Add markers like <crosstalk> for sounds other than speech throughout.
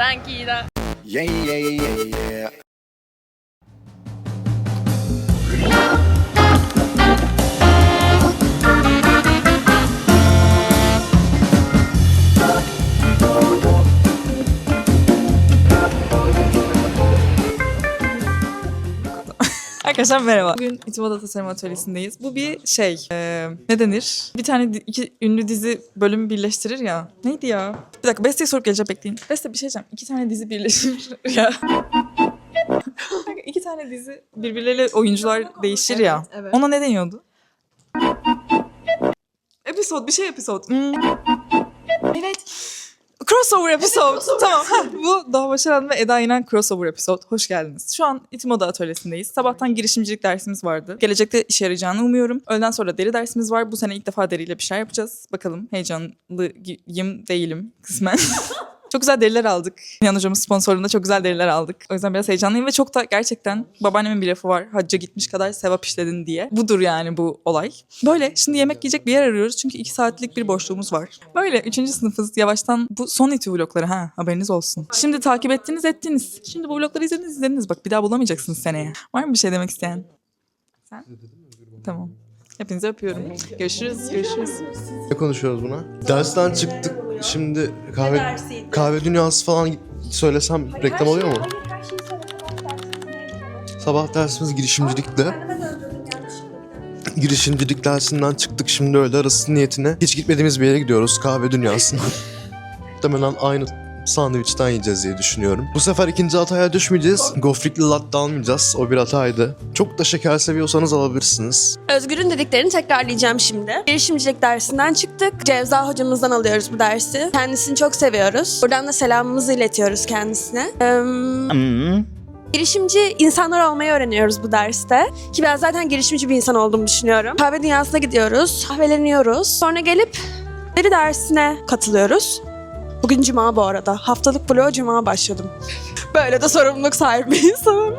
Sen da. Yeah, yeah, yeah, yeah. Arkadaşlar merhaba. Bugün İtimat Tasarım Atölyesi'ndeyiz. Bu bir şey, e, ne denir? Bir tane iki ünlü dizi bölümü birleştirir ya. Neydi ya? Bir dakika Beste'ye sorup geleceğim bekleyin. Beste bir şey diyeceğim. İki tane dizi birleşir <laughs> ya. İki tane dizi birbirleriyle oyuncular değişir ya. evet. Ona ne deniyordu? Episode, bir şey episode. Hmm. Crossover episode. tamam. Ha, <laughs> bu Doğa Başaran ve Eda İnan crossover episode. Hoş geldiniz. Şu an İtimoda atölyesindeyiz. Sabahtan girişimcilik dersimiz vardı. Gelecekte işe yarayacağını umuyorum. Öğleden sonra deri dersimiz var. Bu sene ilk defa deriyle bir şey yapacağız. Bakalım heyecanlıyım değilim kısmen. <laughs> Çok güzel deriler aldık. Yan hocamız sponsorluğunda çok güzel deriler aldık. O yüzden biraz heyecanlıyım ve çok da gerçekten babaannemin bir lafı var. Hacca gitmiş kadar sevap işledin diye. Budur yani bu olay. Böyle şimdi yemek yiyecek bir yer arıyoruz çünkü iki saatlik bir boşluğumuz var. Böyle üçüncü sınıfız yavaştan bu son iti vlogları ha haberiniz olsun. Şimdi takip ettiniz ettiniz. Şimdi bu vlogları izlediniz izlediniz bak bir daha bulamayacaksınız seneye. Var mı bir şey demek isteyen? Sen? Tamam. Hepinizi öpüyorum. Görüşürüz. Görüşürüz. Ne konuşuyoruz buna? Dersten çıktık. Şimdi kahve kahve dünyası falan söylesem reklam oluyor mu? Sabah dersimiz girişimcilikte. Girişimcilik dersinden çıktık şimdi öyle arası niyetine. Hiç gitmediğimiz bir yere gidiyoruz kahve dünyasına. <laughs> Muhtemelen aynı sandviçten yiyeceğiz diye düşünüyorum. Bu sefer ikinci hataya düşmeyeceğiz. Gofrikli latte almayacağız. O bir hataydı. Çok da şeker seviyorsanız alabilirsiniz. Özgür'ün dediklerini tekrarlayacağım şimdi. Girişimcilik dersinden çıktık. Cevza hocamızdan alıyoruz bu dersi. Kendisini çok seviyoruz. Buradan da selamımızı iletiyoruz kendisine. Ee, Girişimci insanlar olmayı öğreniyoruz bu derste. Ki ben zaten girişimci bir insan olduğumu düşünüyorum. Kahve dünyasına gidiyoruz, kahveleniyoruz. Sonra gelip deri dersine katılıyoruz. Bugün cuma bu arada. Haftalık bloğa cuma başladım. Böyle de sorumluluk sahibi bir insanım.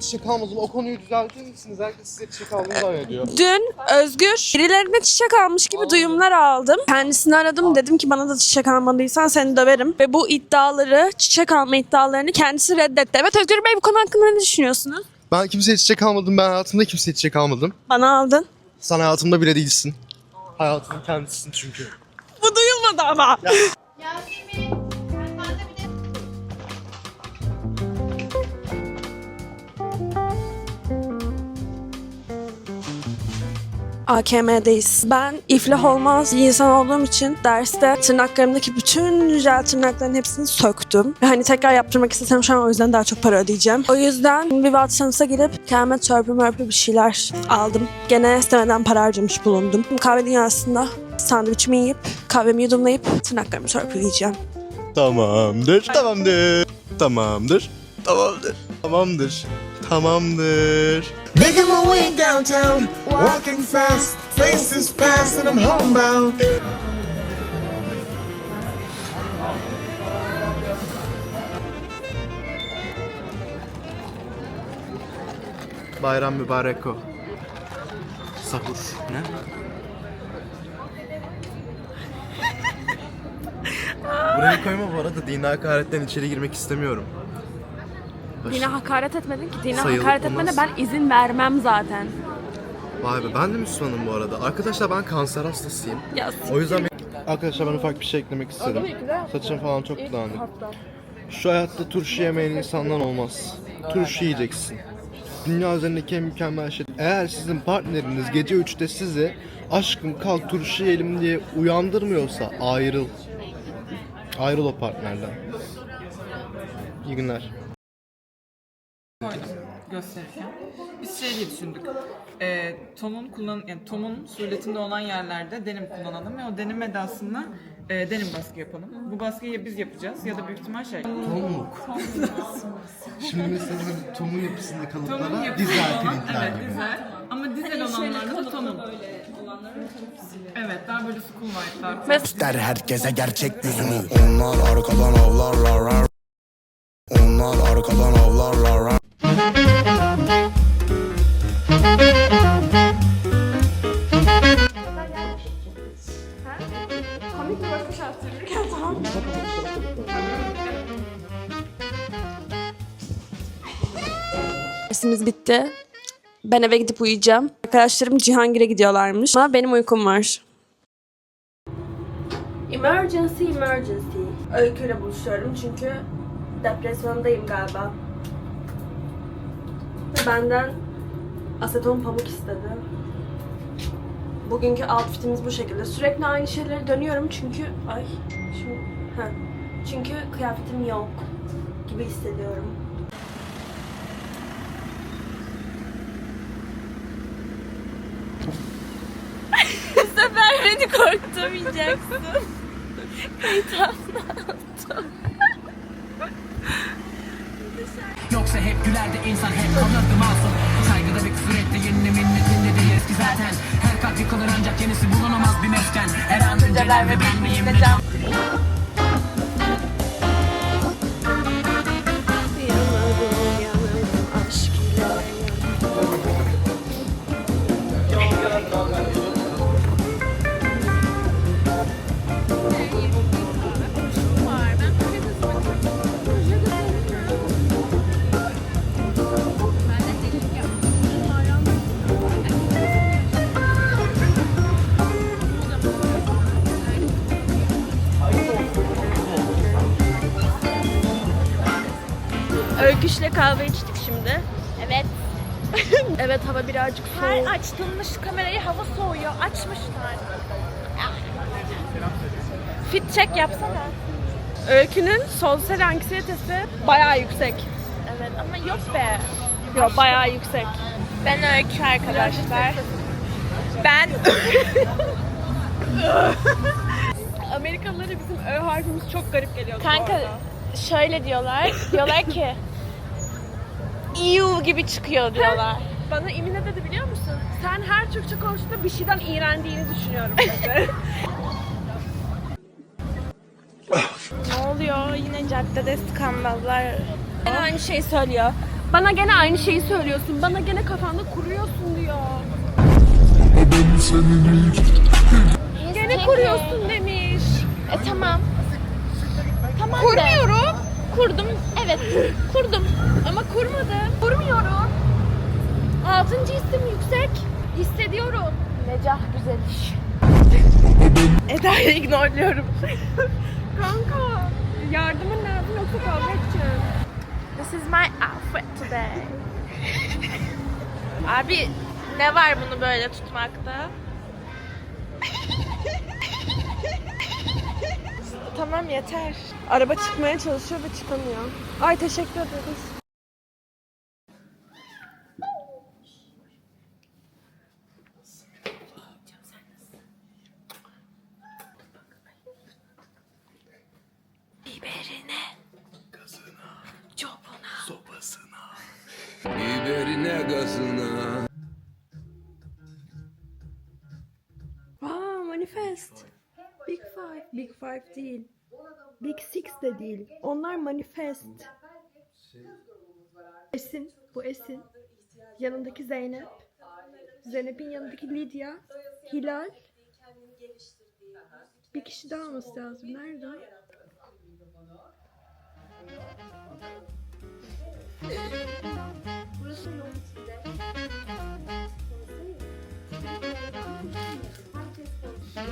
Çiçek almadım. O konuyu düzeltir misiniz? Herkes size çiçek aldığını zannediyor. Dün Özgür birilerine çiçek almış gibi duyumlar aldım. Kendisini aradım dedim ki bana da çiçek almadıysan seni döverim. Ve bu iddiaları, çiçek alma iddialarını kendisi reddetti. Evet Özgür Bey bu konu hakkında ne düşünüyorsunuz? Ben kimseye çiçek almadım. Ben hayatımda kimseye çiçek almadım. Bana aldın. Sen hayatımda bile değilsin. Hayatımın kendisisin çünkü. Bu duyulmadı ama. AKM'deyiz. Ben iflah olmaz bir insan olduğum için derste tırnaklarımdaki bütün jel tırnakların hepsini söktüm. Hani tekrar yaptırmak istesem şu an o yüzden daha çok para ödeyeceğim. O yüzden bir Watson's'a girip kendime törpü mörpü bir şeyler aldım. Gene istemeden para harcamış bulundum. Kahve dünyasında sandviçimi yiyip kahvemi yudumlayıp tırnaklarımı törpüleyeceğim. Tamamdır. Tamamdır. Tamamdır. Tamamdır. Tamamdır. Tamamdır. Making my way downtown, walking fast, faces past, and I'm homebound. Bayram mübarek o. Sahur. Ne? Buraya koyma bu arada dini hakaretten içeri girmek istemiyorum. Dine hakaret etmedin ki. Dine Sayılıp hakaret etmene olmaz. ben izin vermem zaten. Vay be ben de Müslümanım bu arada. Arkadaşlar ben kanser hastasıyım. Ya O yüzden Arkadaşlar ben ufak bir şey eklemek istedim. Saçım falan çok dağınık. Şu hayatta turşu yemeyen insandan olmaz. Turşu yiyeceksin. Dünya üzerindeki en mükemmel şey. Eğer sizin partneriniz gece 3'te sizi aşkım kalk turşu yiyelim diye uyandırmıyorsa ayrıl. Ayrıl o partnerden. İyi günler. Gösterirken biz şey diye düşündük. E, Tom'un kullan yani Tom'un suretinde olan yerlerde denim kullanalım ve o denim edasında e, denim baskı yapalım. Bu baskıyı ya biz yapacağız ya da büyük ihtimal şey. Tomluk. Şimdi mesela Tom'un yapısında Tom'un kalıplara dizel olan, printler evet, gibi. dizel. Ama dizel olanlar da Tom'un. Evet, daha böyle school vibe'lar. Der herkese gerçek yüzünü. Onlar arkadan avlarlar. Onlar arkadan avlarlar. Komik Dersimiz bitti. Ben eve gidip uyuyacağım. Arkadaşlarım Cihangir'e gidiyorlarmış. Ama benim uykum var. Emergency, emergency. Öyküyle buluşuyorum çünkü depresyondayım galiba. Benden aseton pamuk istedi. Bugünkü outfitimiz bu şekilde. Sürekli aynı şeyleri dönüyorum çünkü... Ay, şimdi... Heh. Çünkü kıyafetim yok gibi hissediyorum. Bu sefer beni korkutamayacaksın. <laughs> Yoksa hep gülerdi insan hep kalırdı masum. Saygıda bir küfür etti yenine minnetinde değil eski zaten. Her kalp yıkılır ancak yenisi bulunamaz bir mesken. Her an önceler ve ben miyim? Ne kahve içtik şimdi. Evet. <laughs> Evet hava birazcık Her soğuk. açtığımız kamerayı hava soğuyor. Açmışlar. Fit check yapsana. Öykünün sosyal anksiyetesi bayağı yüksek. Evet ama yok be. Yok bayağı yüksek. Ben Öykü arkadaşlar. Ben <laughs> Amerikalılara bizim Ö harfimiz çok garip geliyor. kanka şöyle diyorlar. Diyorlar ki EU gibi çıkıyor diyorlar. Bana Emine ne dedi biliyor musun? Sen her Türkçe konuştuğunda bir şeyden iğrendiğini düşünüyorum dedi. <laughs> ne oluyor? Yine caddede skandallar. Gene aynı şeyi söylüyor. Bana gene aynı şeyi söylüyorsun. Bana gene kafanda kuruyorsun diyor. Gene kuruyorsun demiş. E tamam. Tamam Kurmuyorum. Kurdum. Evet. Kurdum. Ama kurmadım. Kurmuyorum. Altıncı isim yüksek. Hissediyorum. Necah güzel iş. <laughs> Eda'yı ignorluyorum. <laughs> Kanka yardımın lazım yoksa kavga edeceğim. This is my outfit today. Abi ne var bunu böyle tutmakta? <laughs> Tamam yeter. Araba çıkmaya çalışıyor ve çıkamıyor. Ay teşekkür ederiz. Biberine gazına Aa manifest. Big Five. Big Five değil. Big Six de değil. Onlar manifest. Esin. Bu Esin. Yanındaki Zeynep. Zeynep'in yanındaki Lidya. Hilal. Bir kişi daha olması lazım. Nerede? Ya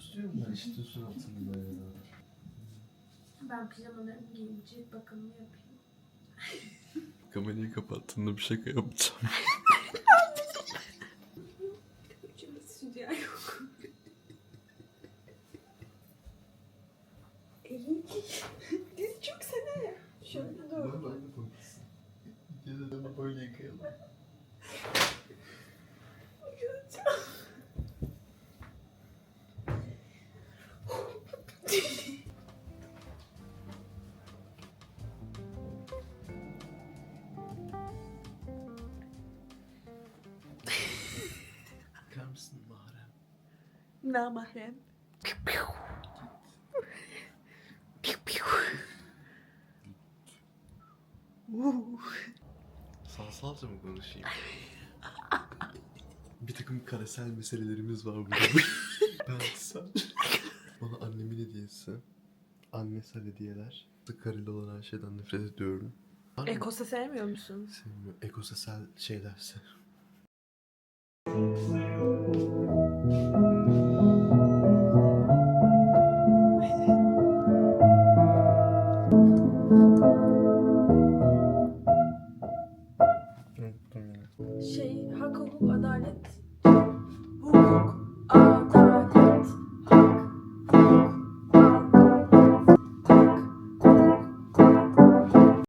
gözlüğüm var işte suratımda ya. Ben pijamalarımı giyince bakımını yapayım. Kamerayı kapattığında bir şaka yapacağım. Diz çok sene. Namahrem. Sansalca mı konuşayım? Bir takım karesel meselelerimiz var burada. ben sen. Bana annemin hediyesi. Annesel hediyeler. Karıyla olan her şeyden nefret ediyorum. Var mı? Ekos'a sevmiyor musun? Sevmiyorum. Ekosesel şeylerse.